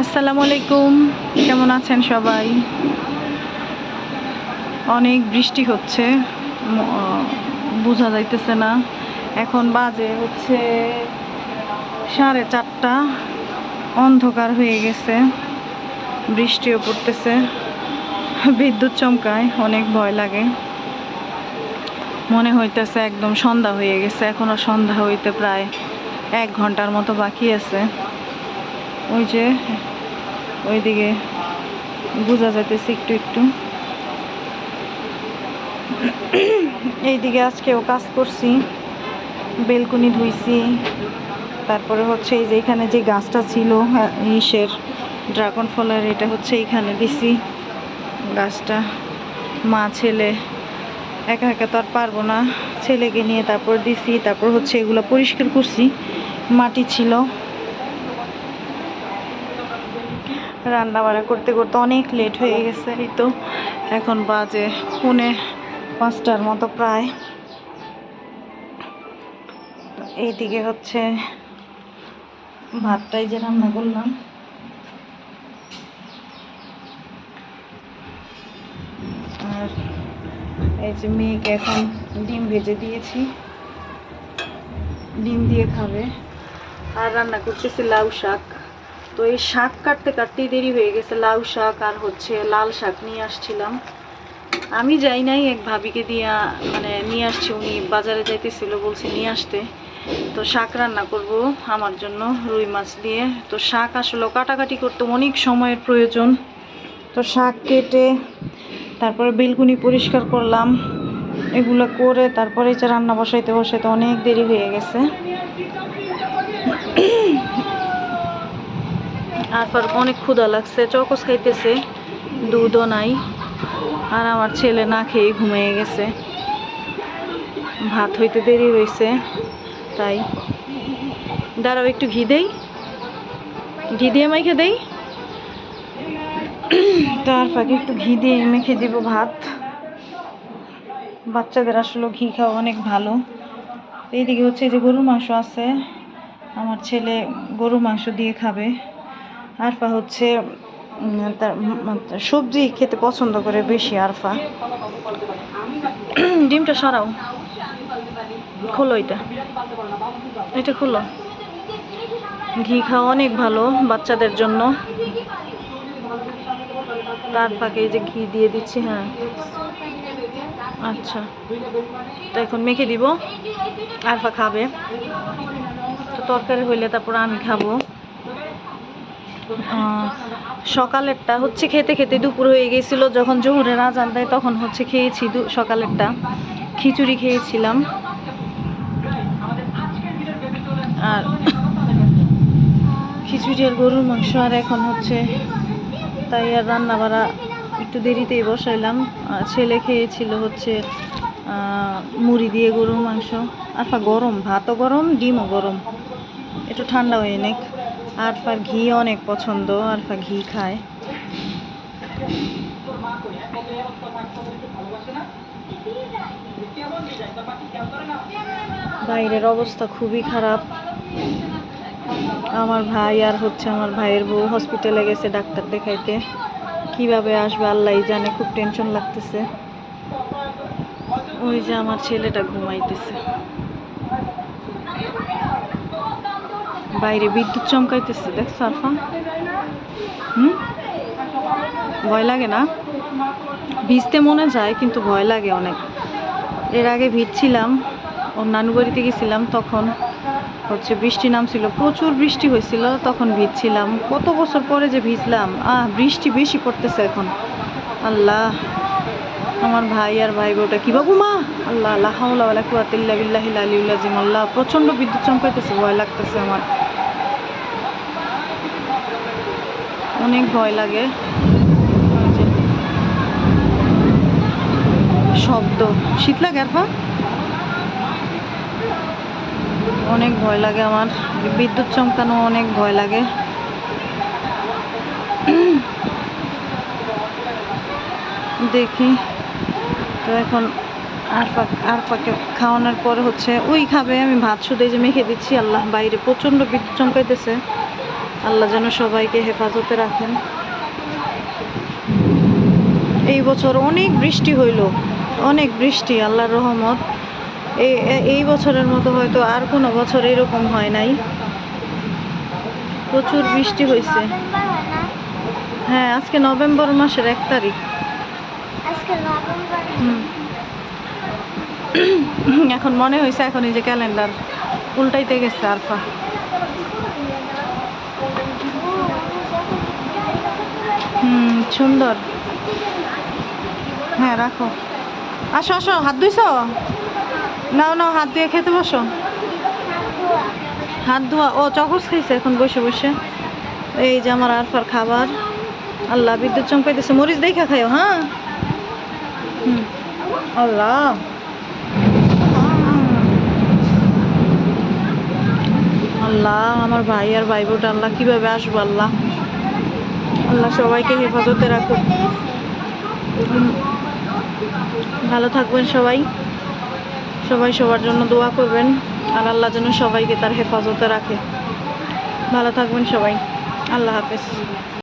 আসসালামু আলাইকুম। কেমন আছেন সবাই? অনেক বৃষ্টি হচ্ছে। বোঝা যাইতেছে না। এখন বাজে হচ্ছে সাড়ে চারটা। অন্ধকার হয়ে গেছে। বৃষ্টিও পড়তেছে। বিদ্যুৎ চমকায়, অনেক ভয় লাগে। মনে হইতেছে একদম সন্ধ্যা হয়ে গেছে। এখনও সন্ধ্যা হইতে প্রায় এক ঘণ্টার মতো বাকি আছে। ওই যে, ওইদিকে বোঝা যাইতেছে একটু একটু। এইদিকে আজকেও কাজ করছি, বেলকুনি ধুইছি, তারপরে হচ্ছে এই যে এখানে যে গাছটা ছিল ইসের ড্রাগন ফলের, এটা হচ্ছে এইখানে দিছি। গাছটা মা ছেলে একা একা তো আর পারব না। ছেলেকে নিয়ে তারপর দিছি, তারপর হচ্ছে এগুলো পরিষ্কার করছি। মাটি ছিল। রান্না বান্না করতে করতে অনেক লেট হয়ে গেছে, এই তো এখন বাজে পুনে পাঁচটার মতো প্রায়। এইদিকে হচ্ছে ভাতটাই যে রান্না করলাম। আর এই যে মেয়েকে এখন ডিম ভেজে দিয়েছি। ডিম দিয়ে খাবে। আর রান্না করতেছি লাউ শাক। তো এই শাক কাটতে কাটতেই দেরি হয়ে গেছে, লাউ শাক আর হচ্ছে লাল শাক নিয়ে আসছিলাম। আমি যাই নাই, এক ভাবিকে দিয়া মানে নিয়ে আসছি, উনি বাজারে যাইতেছিল বলছে নিয়ে আসতে। তো শাক রান্না করব আমার জন্য, রুই মাছ দিয়ে। তো শাক আসলে কাটাকাটি করতে অনেক সময়ের প্রয়োজন। তো শাক কেটে তারপরে বেলকুনি পরিষ্কার করলাম, এগুলো করে তারপরে যে রান্না বসাইতে বসাইতে অনেক দেরি হয়ে গেছে। আর অনেক ক্ষুধা লাগছে, চকস খাইতেছে, দুধও নাই, আর আমার ছেলে না খেয়ে ঘুমিয়ে গেছে। ভাত হইতে দেরি হয়েছে তাই। দাঁড়াও, একটু ঘি দেই। ঘি দিয়ে মাইখে দেই। তার ফাঁকে একটু ঘি দিয়ে মেখে দিব ভাত। বাচ্চাদের আসলে ঘি খাওয়া অনেক ভালো। এইদিকে হচ্ছে যে গরুর মাংস আছে, আমার ছেলে গরু মাংস দিয়ে খাবে। আরফা হচ্ছে তার সবজি খেতে পছন্দ করে বেশি আরফা। ডিমটা সরাও। খোলো এটা। এটা খোলো। ঘি খাওয়া অনেক ভালো বাচ্চাদের জন্য। তার ফাঁকে এই যে ঘি দিয়ে দিচ্ছি হ্যাঁ। আচ্ছা। তো এখন মেখে দিব। আরফা খাবে। তো তরকারি হইলে তারপর আমি খাব। সকালেরটা হচ্ছে খেতে খেতে দুপুর হয়ে গেছিল। যখন জোহরের আজান দেয় তখন হচ্ছে খেয়েছি সকালেরটা খিচুড়ি খেয়েছিলাম। আর খিচুড়ি আর গরুর মাংস আর এখন হচ্ছে তাই আর রান্না বাড়া একটু দেরিতেই বসাইলাম। ছেলে খেয়েছিল হচ্ছে মুড়ি দিয়ে গরুর মাংস। আরফা গরম, ভাতও গরম, ডিমও গরম। একটু ঠান্ডা হয়ে নেক আরফার ঘি অনেক পছন্দ, আরফা ঘি খায়। বাইরের অবস্থা খুবই খারাপ। আমার ভাই আর হচ্ছে আমার ভাইয়ের বউ হসপিটালে গেছে ডাক্তার দেখাইতে। কীভাবে আসবে আল্লাহ জানে, খুব টেনশন লাগতেছে। ওই যে আমার ছেলেটা ঘুমাইতেছে। বাইরে বিদ্যুৎ চমকাইতেছে, দেখ সারফা। হুম? ভয় লাগে না? ভিজতে মনে যায়, কিন্তু ভয় লাগে অনেক। এর আগে ভিজছিলাম, ওর নানু বাড়িতে গেছিলাম, তখন হচ্ছে বৃষ্টি নামছিল, প্রচুর বৃষ্টি হয়েছিল, তখন ভিজছিলাম। কত বছর পরে যে ভিজলাম, আহ, বৃষ্টি বেশি পড়তেছে এখন। আল্লাহ, আমার ভাই আর ভাই বউটা কি বাবু মা? আল্লাহ আল্লাহ কুয়াতিল্লা বিল্লাহি আলিউল্লাহ জিম আল্লাহ, প্রচণ্ড বিদ্যুৎ চমকাইতেছে, ভয় লাগতেছে আমার। অনেক ভয় লাগে। শব্দ। শীত লাগে আর পা? অনেক ভয় লাগে আমার। বিদ্যুৎ চমকানো অনেক ভয় লাগে। দেখি। তো এখন আরফা আরফাকে খাওয়ানোর পরে হচ্ছে ওই খাবে, আমি ভাত শুধু যে মেখে দিচ্ছি, আল্লাহ, বাইরে প্রচণ্ড বিদ্যুৎ চমকাইতেছে। আল্লাহ যেন সবাইকে হেফাজতে রাখেন। এই বছর অনেক বৃষ্টি হইল অনেক বৃষ্টি আল্লাহর রহমত। এই বছরের মতো হয়তো আর কোনো বছর এরকম হয় নাই। প্রচুর বৃষ্টি হয়েছে হয় আজকে নভেম্বর মাসের এক তারিখ। হুম। এখন মনে হয়েছে এখন এই যে ক্যালেন্ডার উল্টাইতে গেছে আরফা। সুন্দর। হ্যাঁ রাখো। আসো আসো, হাত ধুইছ? নাও নাও, হাত দিয়ে খেতে বসো। হাত ধোয়া, ও চকস খাইছে এখন বসে বসে। এই যে আমার আরফার খাবার। আল্লাহ, বিদ্যুৎ চমকাইতেছে। মরিচ দেখা খাইও হ্যাঁ? হুম। আল্লাহ। আল্লাহ, আমার ভাই আর ভাই বোট আল্লাহ কীভাবে আসব, আল্লাহ? আল্লাহ সবাইকে হেফাজতে রাখুন ভালো থাকবেন সবাই। সবাই সবার জন্য দোয়া করবেন। আর আল্লাহ যেন সবাইকে তার হেফাজতে রাখে। ভালো থাকবেন সবাই। আল্লাহ হাফেজ।